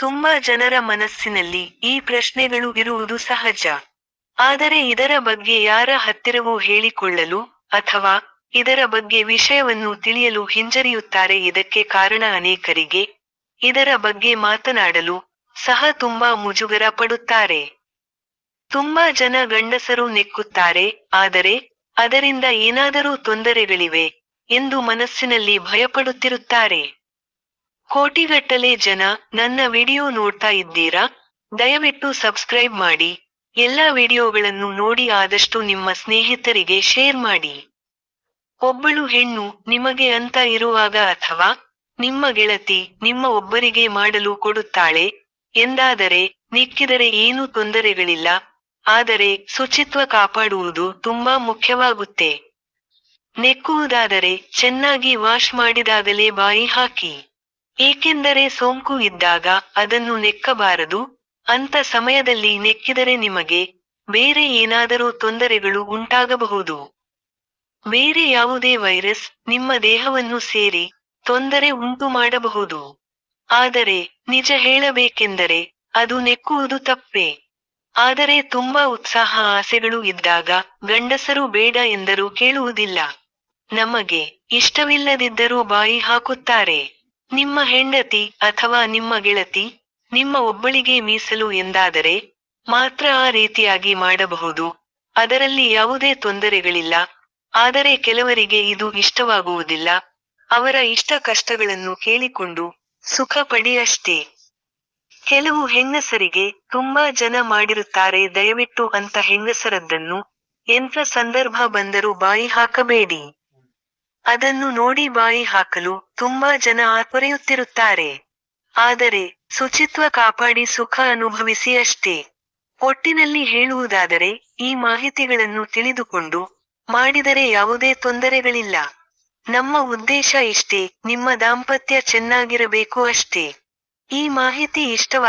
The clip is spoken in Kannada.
ತುಂಬಾ ಜನರ ಮನಸ್ಸಿನಲ್ಲಿ ಈ ಪ್ರಶ್ನೆಗಳು ಇರುವುದು ಸಹಜ. ಆದರೆ ಇದರ ಬಗ್ಗೆ ಯಾರ ಹತ್ತಿರವೂ ಹೇಳಿಕೊಳ್ಳಲು ಅಥವಾ ಇದರ ಬಗ್ಗೆ ವಿಷಯವನ್ನು ತಿಳಿಯಲು ಹಿಂಜರಿಯುತ್ತಾರೆ ಇದಕ್ಕೆ ಕಾರಣ ಅನೇಕರಿಗೆ ಇದರ ಬಗ್ಗೆ ಮಾತನಾಡಲು ಸಹ ತುಂಬಾ ಮುಜುಗರ ಪಡುತ್ತಾರೆ. ತುಂಬಾ ಜನ ಗಂಡಸರು ನೆಕ್ಕುತ್ತಾರೆ, ಆದರೆ ಅದರಿಂದ ಏನಾದರೂ ತೊಂದರೆಗಳಿವೆ ಎಂದು ಮನಸ್ಸಿನಲ್ಲಿ ಭಯಪಡುತ್ತಿರುತ್ತಾರೆ. ಕೋಟಿಗಟ್ಟಲೆ ಜನ ನನ್ನ ವಿಡಿಯೋ ನೋಡ್ತಾ ಇದ್ದೀರಾ? ದಯವಿಟ್ಟು ಸಬ್ಸ್ಕ್ರೈಬ್ ಮಾಡಿ. ಎಲ್ಲಾ ವಿಡಿಯೋಗಳನ್ನು ನೋಡಿ ಆದಷ್ಟು ನಿಮ್ಮ ಸ್ನೇಹಿತರಿಗೆ ಶೇರ್ ಮಾಡಿ. ಒಬ್ಬಳು ಹೆಣ್ಣು ನಿಮಗೆ ಅಂತ ಇರುವಾಗ ಅಥವಾ ನಿಮ್ಮ ಗೆಳತಿ ನಿಮ್ಮ ಒಬ್ಬರಿಗೆ ಮಾಡಲು ಕೊಡುತ್ತಾಳೆ? ಎಂದಾದರೆ ನಿಕ್ಕಿದರೆ ಏನೂ ತೊಂದರೆಗಳಿಲ್ಲ. ಆದರೆ ಶುಚಿತ್ವ ಕಾಪಾಡುವುದು ತುಂಬಾ ಮುಖ್ಯವಾಗುತ್ತೆ. ನೆಕ್ಕುವುದಾದರೆ ಚೆನ್ನಾಗಿ ವಾಶ್ ಮಾಡಿದಾಗಲೇ ಬಾಯಿ ಹಾಕಿ. ಏಕೆಂದರೆ ಸೋಂಕು ಇದ್ದಾಗ ಅದನ್ನು ನೆಕ್ಕಬಾರದು ಅಂತ ಸಮಯದಲ್ಲಿ ನೆಕ್ಕಿದರೆ ನಿಮಗೆ ಬೇರೆ ಏನಾದರೂ ತೊಂದರೆಗಳು ಉಂಟಾಗಬಹುದು. ಬೇರೆ ಯಾವುದೇ ವೈರಸ್ ನಿಮ್ಮ ದೇಹವನ್ನು ಸೇರಿ ತೊಂದರೆ ಉಂಟು ಮಾಡಬಹುದು. ಆದರೆ ನಿಜ ಹೇಳಬೇಕೆಂದರೆ ಅದು ನೆಕ್ಕುವುದು ತಪ್ಪೇ. ಆದರೆ ತುಂಬಾ ಉತ್ಸಾಹ ಆಸೆಗಳು ಇದ್ದಾಗ ಗಂಡಸರು ಬೇಡ ಎಂದರೂ ಕೇಳುವುದಿಲ್ಲ. ನಮಗೆ ಇಷ್ಟವಿಲ್ಲದಿದ್ದರೂ ಬಾಯಿ ಹಾಕುತ್ತಾರೆ. ನಿಮ್ಮ ಹೆಂಡತಿ ಅಥವಾ ನಿಮ್ಮ ಗೆಳತಿ, ನಿಮ್ಮ ಒಬ್ಬಳಿಗೆ ಮೀಸಲು ಎಂದಾದರೆ ಮಾತ್ರ ಆ ರೀತಿಯಾಗಿ ಮಾಡಬಹುದು. ಅದರಲ್ಲಿ ಯಾವುದೇ ತೊಂದರೆಗಳಿಲ್ಲ. ಆದರೆ ಕೆಲವರಿಗೆ ಇದು ಇಷ್ಟವಾಗುವುದಿಲ್ಲ. ಅವರ ಇಷ್ಟ ಕಷ್ಟಗಳನ್ನು ಕೇಳಿಕೊಂಡು ಸುಖ ಪಡಿ ಅಷ್ಟೇ ಕೆಲವು ಹೆಂಗಸರಿಗೆ ತುಂಬಾ ಜನ ಮಾಡಿರುತ್ತಾರೆ, ದಯವಿಟ್ಟು ಅಂತ ಹೆಂಗಸರದ್ದನ್ನು. ಎಂಥ ಸಂದರ್ಭ ಬಂದರೂ ಬಾಯಿ ಹಾಕಬೇಡಿ. ಅದನ್ನು ನೋಡಿ ಬಾಯಿ ಹಾಕಲು ತುಂಬಾ ಜನ ಆರ್ಪೊರೆಯುತ್ತಿರುತ್ತಾರೆ ಆದರೆ ಶುಚಿತ್ವ ಕಾಪಾಡಿ ಸುಖ ಅನುಭವಿಸಿ ಅಷ್ಟೇ. ಒಟ್ಟಿನಲ್ಲಿ ಹೇಳುವುದಾದರೆ ಈ ಮಾಹಿತಿಗಳನ್ನು ತಿಳಿದುಕೊಂಡು ಮಾಡಿದರೆ ಯಾವುದೇ ತೊಂದರೆಗಳಿಲ್ಲ. ನಮ್ಮ ಉದ್ದೇಶ ಇಷ್ಟೇ, ನಿಮ್ಮ ದಾಂಪತ್ಯ ಚೆನ್ನಾಗಿರಬೇಕು ಅಷ್ಟೇ. ಈ ಮಾಹಿತಿ ಇಷ್ಟವಾದ